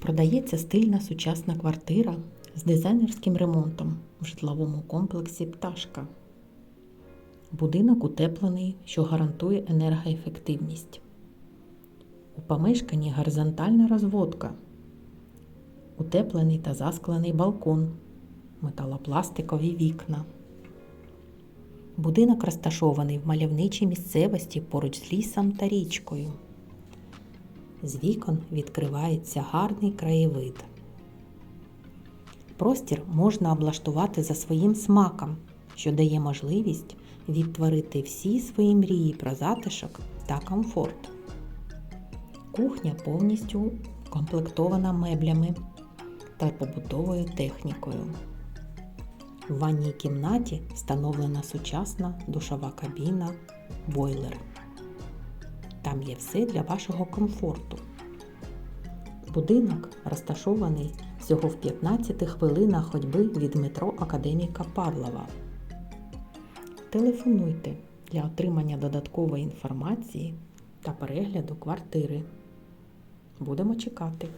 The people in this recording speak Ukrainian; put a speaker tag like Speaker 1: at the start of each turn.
Speaker 1: Продається стильна сучасна квартира з дизайнерським ремонтом в житловому комплексі Пташка. Будинок утеплений, що гарантує енергоефективність. У помешканні горизонтальна розводка, утеплений та засклений балкон, металопластикові вікна. Будинок розташований в мальовничій місцевості поруч з лісом та річкою. З вікон відкривається гарний краєвид. Простір можна облаштувати за своїм смаком, що дає можливість відтворити всі свої мрії про затишок та комфорт. Кухня повністю комплектована меблями та побутовою технікою. В ванній кімнаті встановлена сучасна душова кабіна, бойлер. Там є все для вашого комфорту. Будинок розташований всього в 15 хвилинах ходьби від метро Академіка Павлова. Телефонуйте для отримання додаткової інформації та перегляду квартири. Будемо чекати.